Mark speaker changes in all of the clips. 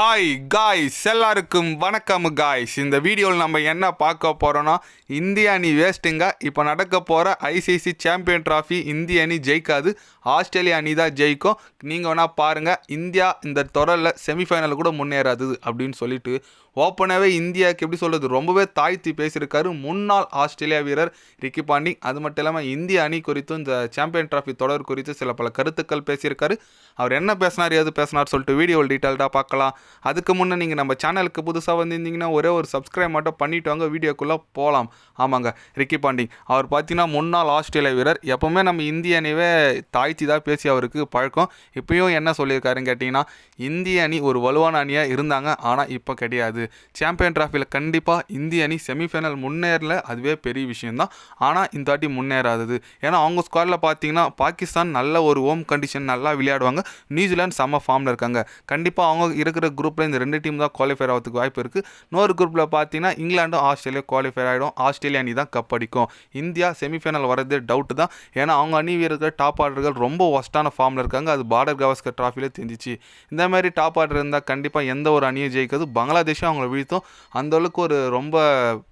Speaker 1: Hi guys எல்லாருக்கும் வணக்கம் guys இந்த வீடியோவில் நம்ம என்ன பார்க்க போகிறோன்னா இந்திய அணி வேஸ்ட்டுங்க. இப்போ நடக்க போகிற ஐசிசி சாம்பியன் ட்ராஃபி இந்திய அணி ஜெயிக்காது. ஆஸ்திரேலியா அணி தான் ஜெயிக்கும். நீங்கள் வேணால் பாருங்கள் இந்தியா இந்த தொடரில் செமிஃபைனல் கூட முன்னேறாது அப்படின்னு சொல்லிட்டு ஓப்பனாகவே இந்தியாவுக்கு எப்படி சொல்கிறது ரொம்பவே தாழ்த்தி பேசியிருக்காரு. முன்னாள் ஆஸ்திரேலியா வீரர் ரிக்கி பாண்டிங். அது மட்டும் இல்லாமல் இந்திய அணி குறித்தும் இந்த சாம்பியன் ட்ராஃபி தொடர் குறித்து சில பல கருத்துக்கள் பேசியிருக்காரு. அவர் என்ன பேசினார் எது பேசினார் சொல்லிட்டு வீடியோவில் டீட்டெயில்டாக பார்க்கலாம். அதுக்கு முன்னே நீங்கள் நம்ம சேனலுக்கு புதுசாக வந்திருந்தீங்கன்னா ஒரே ஒரு சப்ஸ்கிரைப் மட்டும் பண்ணிட்டு வாங்க. வீடியோக்குள்ளே போகலாம் ஆமாங்க ரிக்கி பாண்டிங். அவர் பார்த்தீங்கன்னா முன்னாள் ஆஸ்திரேலியா வீரர். எப்போவுமே நம்ம இந்திய அணிவே தாழ்த்தி தான் பேசி அவருக்கு பழக்கம். இப்பயும் என்ன சொல்லியிருக்காருன்னு கேட்டிங்கன்னா இந்திய அணி ஒரு வலுவான அணியாக இருந்தாங்க. ஆனால் இப்போ கிடையாது. சாம்பியன் ட்ராஃபியில் கண்டிப்பாக இந்திய அணி செமிஃபைனல் முன்னேறல அதுவே பெரிய விஷயம்தான். ஆனால் இந்த வாட்டி முன்னேறாதது. ஏன்னா அவங்க ஸ்குவாடில் பார்த்தீங்கன்னா பாகிஸ்தான் நல்ல ஒரு ஹோம் கண்டிஷன் நல்லா விளையாடுவாங்க. நியூசிலாந்து செம்ம ஃபார்மில் இருக்காங்க. கண்டிப்பாக அவங்க இருக்கிற குரூப்பில் இந்த ரெண்டு டீம் தான் குவாலிஃபை ஆகிறதுக்கு வாய்ப்பு இருக்குது இன்னொரு குரூப்பில் பார்த்தீங்கன்னா இங்கிலாண்டும் ஆஸ்திரேலியா குவாலிஃபை ஆகிடும் ஆஸ்திரேலியா அணி தான் கப் அடிக்கும். இந்தியா செமிஃபைனல் வரது டவுட்டு தான். ஏன்னா அவங்க அணி இருக்கிற டாப் ஆர்டர்கள் ரொம்ப ஒஸ்ட்டான ஃபார்மில் இருக்காங்க. அது பார்டர் கவாஸ்கர் ட்ராஃபியில் தெரிஞ்சிச்சு. இந்த மாதிரி டாப் ஆர்டர் இருந்தால் கண்டிப்பாக எந்த ஒரு அணியும் ஜெயிக்காது. பங்களாதேஷும் அவங்கள வீழ்த்தும். அந்தளவுக்கு ஒரு ரொம்ப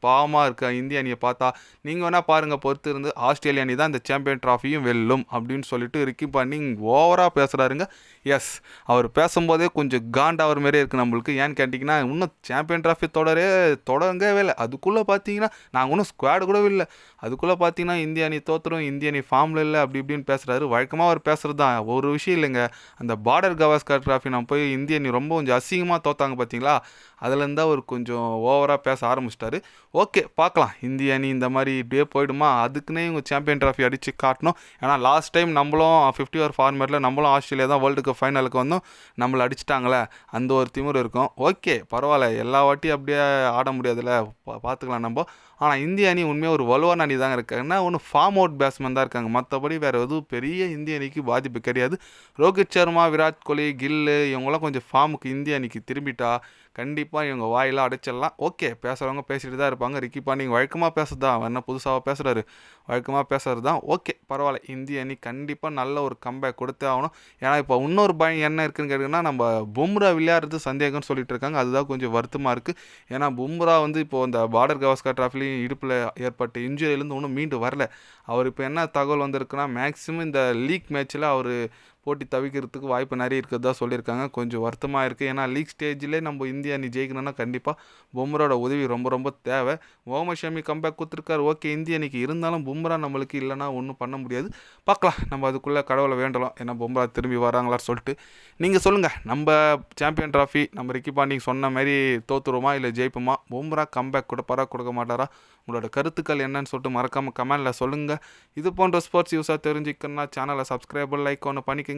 Speaker 1: பாவமாக இருக்க இந்திய அணியை பார்த்தா நீங்கள் வேணால் பாருங்கள் பொறுத்து இருந்து ஆஸ்திரேலிய அணி தான் இந்த சாம்பியன் ட்ராஃபியும் வெல்லும் அப்படின்னு சொல்லிட்டு ரிக்கி பாண்டிங் ஓவராக பேசுகிறாருங்க எஸ் அவர் பேசும்போதே கொஞ்சம் காண்டாகிற மாதிரியே இருக்குது நம்மளுக்கு. ஏன்னு கேட்டிங்கன்னா இன்னும் சாம்பியன் ட்ராஃபி தொடரே தொடங்கவே இல்லை. அதுக்குள்ளே பார்த்தீங்கன்னா நாங்கள் ஒன்றும் ஸ்குவாடு கூட இல்லை. அதுக்குள்ளே பார்த்தீங்கன்னா இந்திய அணி தோத்துரும் இந்திய அணி ஃபார்மில் இல்லை அப்படி இப்படின்னு பேசுகிறாரு வழக்கமாக அவர் பேசுகிறது தான். ஒரு விஷயம் இல்லைங்க. அந்த பார்டர் கவாஸ்கர் ட்ராஃபி நம்ம போய் இந்திய அணி ரொம்ப கொஞ்சம் அசிங்கமாக தோத்தாங்க பார்த்தீங்களா அதில் இருந்தால் அவர் கொஞ்சம் ஓவராக பேச ஆரம்பிச்சிட்டாரு. ஓகே பார்க்கலாம். இந்திய அணி இந்த மாதிரி இப்படியே போயிடுமா? அதுக்குன்னே இவங்க சாம்பியன் ட்ராஃபி அடித்து காட்டணும். ஏன்னா லாஸ்ட் டைம் நம்மளும் ஃபிஃப்டி ஓவர் ஃபார்மேட்டில் நம்மளும் ஆஸ்திரேலியா தான் வேர்ல்டு கப் ஃபைனலுக்கு வந்தோம். நம்மளை அடிச்சிட்டாங்களே. அந்த ஒரு திமிர் இருக்கும். ஓகே பரவாயில்ல. எல்லா வாட்டியும் அப்படியே ஆட முடியாதுல்ல. பார்த்துக்கலாம் நம்ம. ஆனால் இந்திய அணி உண்மையாக ஒரு வலுவான அணி தாங்க இருக்காங்கன்னா ஒன்று ஃபார்ம் அவுட் பேட்ஸ்மேன் தான் இருக்காங்க. மற்றபடி வேறு எதுவும் பெரிய இந்திய அணிக்கு பாதிப்பு கிடையாது. ரோஹித் சர்மா விராட் கோலி கில்லு இவங்களாம் கொஞ்சம் ஃபார்முக்கு இந்திய அணிக்கு திரும்பிட்டா கண்டிப்பாக இவங்க வாயெல்லாம் அடைச்சிடலாம். ஓகே பேசுகிறவங்க பேசிட்டு தான் இருப்பாங்க. ரிக்கி பாண்டிங் வழக்கமாக பேசுறது? தான் அவர் என்ன புதுசாக பேசுகிறாரு வழக்கமாக பேசுறது தான். ஓகே பரவாயில்ல. இந்திய அணி கண்டிப்பாக நல்ல ஒரு கம்பேக் கொடுத்தே ஆகணும். ஏன்னா இப்போ இன்னொரு பயம் என்ன இருக்குன்னு கேட்டிங்கன்னா நம்ம பும்ரா விளையாடுறது சந்தேகம்னு சொல்லிட்டு இருக்காங்க. அதுதான் கொஞ்சம் வருத்தமாக இருக்குது ஏன்னா பும்ரா வந்து இப்போ இந்த பார்டர் கவாஸ்கர் ட்ராஃபிலையும் இடுப்பில் ஏற்பட்ட இன்ஜுரியிலேருந்து ஒன்றும் மீண்டு வரல. அவர் இப்போ என்ன தகவல் வந்திருக்குன்னா மேக்ஸிமம் இந்த லீக் மேட்ச்சில் அவர் போட்டி தவிக்கிறதுக்கு வாய்ப்பு நிறைய இருக்கிறதா சொல்லியிருக்காங்க. கொஞ்சம் வருத்தமாக இருக்குது ஏன்னா லீக் ஸ்டேஜ்லேயே நம்ம இந்திய அணி ஜெயிக்கணும்னா கண்டிப்பாக பும்ராவோட உதவி ரொம்ப ரொம்ப தேவை. முகமது ஷமி கம்பேக் கொடுத்துருக்காரு. ஓகே இந்திய அணிக்கு இருந்தாலும் பும்ரா நம்மளுக்கு இல்லைனா ஒன்றும் பண்ண முடியாது. பார்க்கலாம். நம்ம அதுக்குள்ளே கடவுளை வேண்டலாம். ஏன்னா பும்ரா திரும்பி வராங்களா சொல்லிட்டு. நீங்கள் சொல்லுங்கள் நம்ம சாம்பியன் ட்ராஃபி நம்ம ரிக்கி பாண்டிங் சொன்ன மாதிரி தோத்துருவோமா இல்லை ஜெயிப்போமா? பும்ரா கம்பேக் கூட கொடுக்க மாட்டாரா? உங்களோட கருத்துக்கள் என்னன்னு சொல்லிட்டு மறக்காமல் கமெண்டில் சொல்லுங்கள் இது போன்ற ஸ்போர்ட்ஸ் யூஸாக தெரிஞ்சுக்கணும்னா சேனலை சப்ஸ்கிரைபர் லைக் ஒன்று பண்ணிக்கங்க.